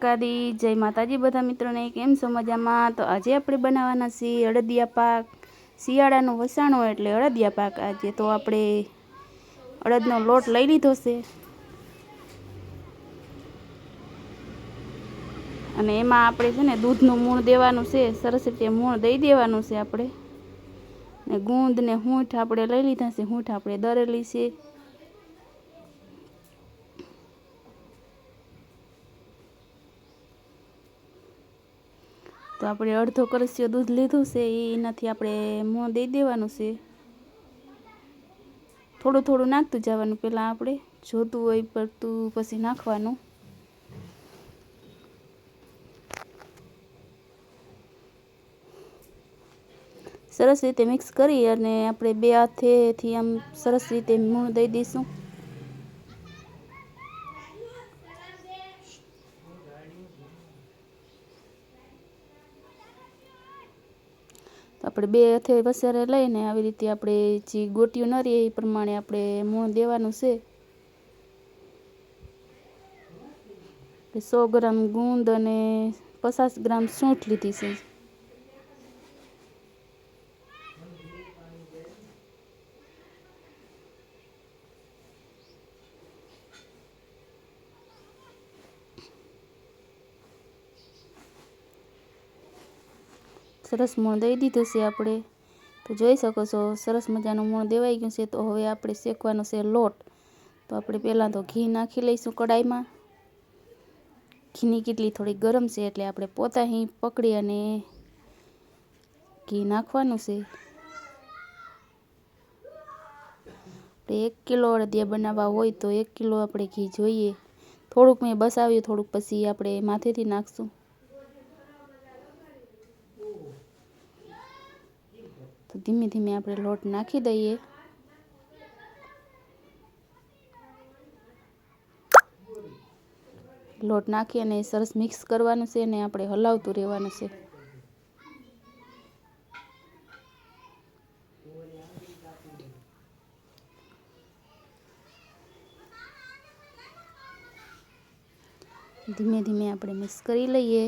દ્વારકાધી જય માતાજી બધા મિત્રોને કેમ છો મજામાં? તો આજે આપણે બનાવવાના છીએ અડદિયા પાક. શિયાળાનું વસાણો એટલે અડદિયા પાક આજે. તો આપણે અડદનો લોટ લઈ લીધો છે. અને એમાં આપણે છે ને દૂધનું મૂણ દેવાનું છે. સરસ રીતે મૂણ દઈ દેવાનું છે આપણે. ને ગુંદ ને હૂંઠ આપણે લઈ લીધા છે. હૂંઠ આપણે દરેલી છે. તો આપણે અડધો કરસ્યો દૂધ લીધું છે એનાથી આપણે મોં દઈ દેવાનું છે. થોડું થોડું નાખતું જવાનું પહેલાં આપણે જોતું હોય, પડતું પછી નાખવાનું. સરસ રીતે મિક્સ કરી અને આપણે બે હાથેથી આમ સરસ રીતે મૂણ દઈ દઈશું. આપણે બે હાથે વસારે લઈને આવી રીતે આપણે જે ગોટીઓ ન રહીએ એ પ્રમાણે આપણે મૂણ દેવાનું છે. સો ગ્રામ ગુંદ અને પચાસ ગ્રામ સૂંઠ લીધી છે. સરસ મૂણ દઈ દીધું છે આપણે. તો જોઈ શકો છો, સરસ મજાનું મૂણ દેવાઈ ગયું છે. તો હવે આપણે શેકવાનો છે લોટ. તો આપણે પહેલાં તો ઘી નાખી લઈશું કડાઈમાં. ઘીની કેટલી થોડી ગરમ છે એટલે આપણે પોતા અહીં પકડી અને ઘી નાખવાનું છે. આપણે એક કિલો અડદિયા બનાવવા હોય તો એક કિલો આપણે ઘી જોઈએ. થોડુંક મેં બસાવ્યું થોડુંક પછી આપણે માથેથી નાખશું. તો ધીમે ધીમે આપણે લોટ નાખી દઈએ લોટ નાખી અને સરસ મિક્સ કરવાનું છે અને આપણે હલાવતું રહેવાનું છે। ધીમે ધીમે આપણે મિક્સ કરી લઈએ।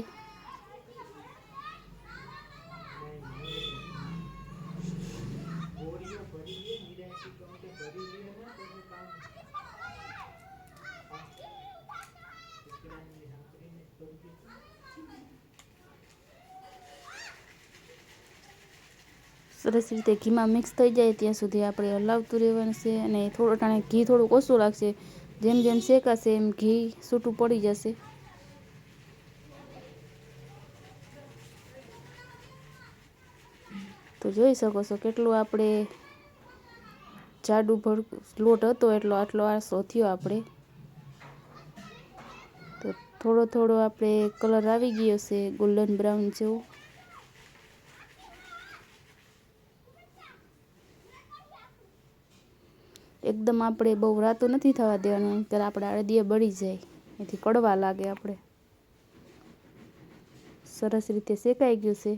સરસ રીતે ઘીમાં મિક્સ થઈ જાય ત્યાં સુધી આપણે હલાવતું રહેવાનું છે અને થોડો ટાણે ઘી થોડુંક ઓછું લાગશે. જેમ જેમ શેકાશે એમ ઘી છૂટું પડી જશે. તો જોઈ શકો છો કેટલું આપણે જાડું ભર લોટ હતો એટલો આટલો આરસો થયો આપણે. તો થોડો થોડો આપણે કલર આવી ગયો છે ગોલ્ડન બ્રાઉન જેવો. એકદમ આપણે બહુ રાતું નથી થવા દેવાનું, ત્યારે આપણે અડદીએ બળી જાય. એથી કડવા લાગે આપણે. સરસ રીતે શેકાઈ ગયું છે.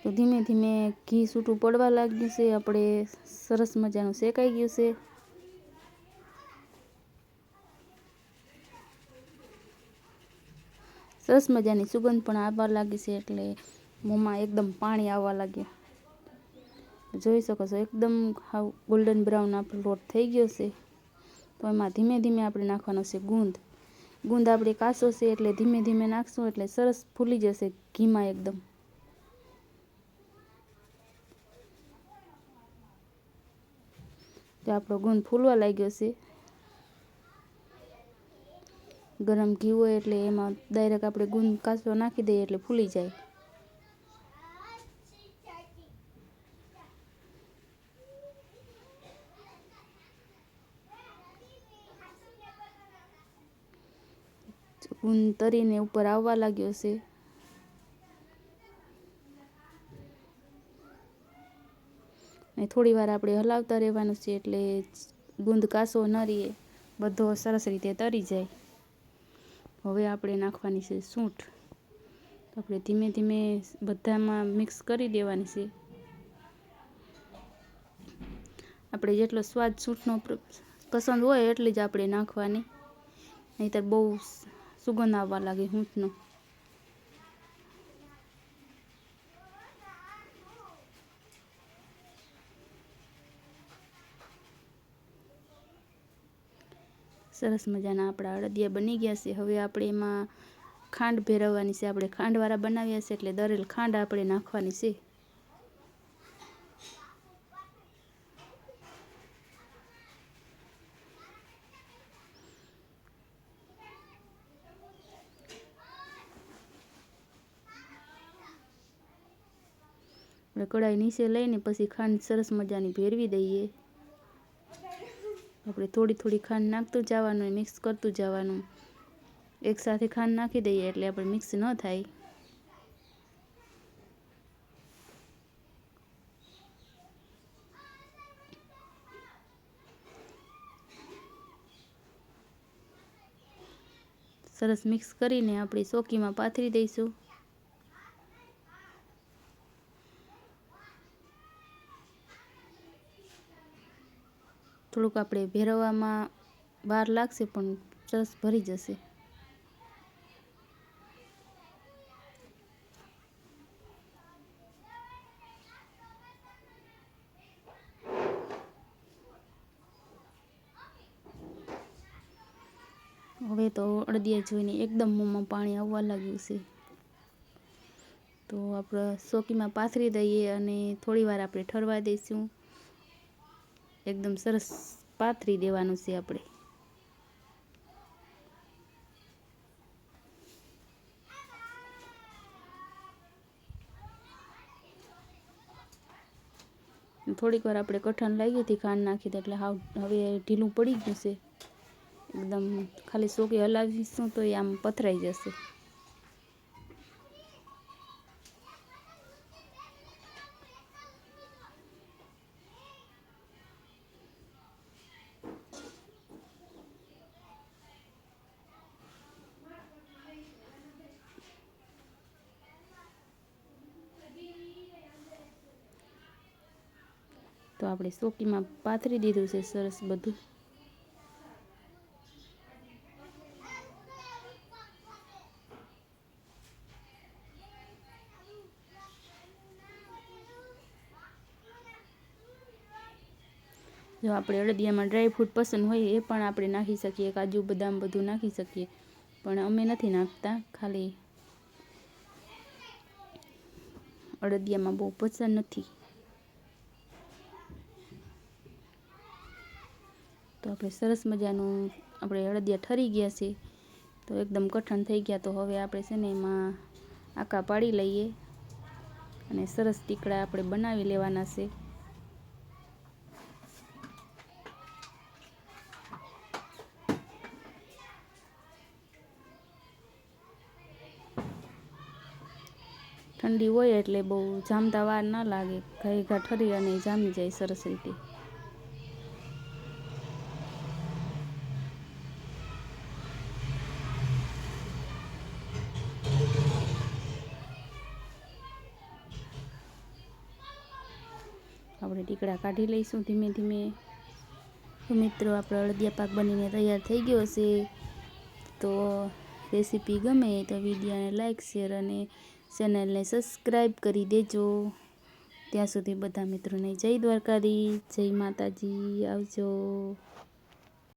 તો ધીમે ધીમે ઘી છૂટું પડવા લાગ્યું છે, આપણે સરસ મજાનું શેકાઈ ગયું છે. સરસ મજાની સુગંધ પણ આવવા લાગી છે એટલે મોંમાં એકદમ પાણી આવવા લાગ્યા. જોઈ શકો છો, એકદમ હાવ ગોલ્ડન બ્રાઉન આપણો લોટ થઈ ગયો છે. તો એમાં ધીમે ધીમે આપણે નાખવાનો છે ગુંદ. ગુંદ આપણે કાસો છે એટલે ધીમે ધીમે નાખશું એટલે સરસ ફૂલી જશે ઘીમાં એકદમ. તો આપણો ગુંદ ફૂલવા લાગ્યો છે. ગરમ ઘી હોય એટલે એમાં ડાયરેક્ટ આપણે ગુંદ કાચો નાખી દઈએ એટલે ફૂલી જાય. ગુંદ તરીને ઉપર આવવા લાગ્યો છે. ને થોડી વાર આપણે હલાવતા રહેવાનું છે એટલે ગુંદ કાસો ન રહીએ. બધો સરસ રીતે તરી જાય. હવે આપણે નાખવાની છે સૂંઠ. આપણે ધીમે ધીમે બધામાં મિક્સ કરી દેવાની છે. આપણે જેટલો સ્વાદ સૂંઠનો પસંદ હોય એટલી જ આપણે નાખવાની. નહીંતર બહુ સુગંધ આવવા લાગે સૂંઠનો. સરસ મજાના આપણા અડદિયા બની ગયા છે. હવે આપણે એમાં ખાંડ ભેરવવાની છે. આપણે ખાંડવાળા બનાવ્યા છે એટલે દરેલ ખાંડ આપણે નાખવાની છે. કડાઈ નીચે લઈને પછી ખાંડ સરસ મજાની ભેરવી દઈએ. આપણે થોડી થોડી ખાંડ નાખતું જવાનું મિક્સ કરતું જવાનું. એકસાથે ખાંડ નાખી દઈએ એટલે આપણે મિક્સ ન થાય. સરસ મિક્સ કરીને આપણે ચોકીમાં પાથરી દઈશું. થોડુંક આપણે ભેરવવામાં વાર લાગશે પણ સરસ ભરી જશે. હવે તો અડદિયા જોઈને એકદમ મોંમાં પાણી આવવા લાગ્યું છે. તો આપણે સોકીમાં પાથરી દઈએ અને થોડી વાર આપણે ઠરવા દઈશું. એકદમ સરસ પાથરી દેવાનું છે આપણે. થોડીક વાર આપણે કઠણ લાગી હતી ખાંડ નાખી એટલે હાવ હવે ઢીલું પડી ગયું છે. એકદમ ખાલી સોકે હલાવીશું તો એ આમ પથરાઈ જશે. આપણે સોકીમાં પાથરી દીધું છે, સરસ બધું. જો આપણે અડદિયામાં ડ્રાયફ્રૂટ પસંદ હોય એ પણ આપણે નાખી શકીએ, કાજુ, બદામ બધું નાખી શકીએ. પણ અમે નથી નાખતા, ખાલી અડદિયામાં બહુ પસંદ નથી. આપણે સરસ મજાનું આપણે અડદિયા ઠરી ગયા છે, તો એકદમ કઠણ થઈ ગયા, તો હવે આપણે છે ને એમાં આકા પાડી લઈએ અને સરસ ટીકડા આપણે બનાવી લેવાના છે. ઠંડી હોય એટલે બહુ જામતા વાર ના લાગે ઘાય ઘા ઠરી અને જામી જાય સરસ રીતે. ટીકડા કાઢી લઈશું ધીમે ધીમે. મિત્રો, આપણો અળદિયા પાક બનીને તૈયાર થઈ ગયો છે. તો રેસીપી ગમે તો વિડીયોને લાઇક શેર અને ચેનલને સબસ્ક્રાઈબ કરી દેજો. ત્યાં સુધી બધા મિત્રોને જય દ્વારકાધી, જય માતાજી. આવજો.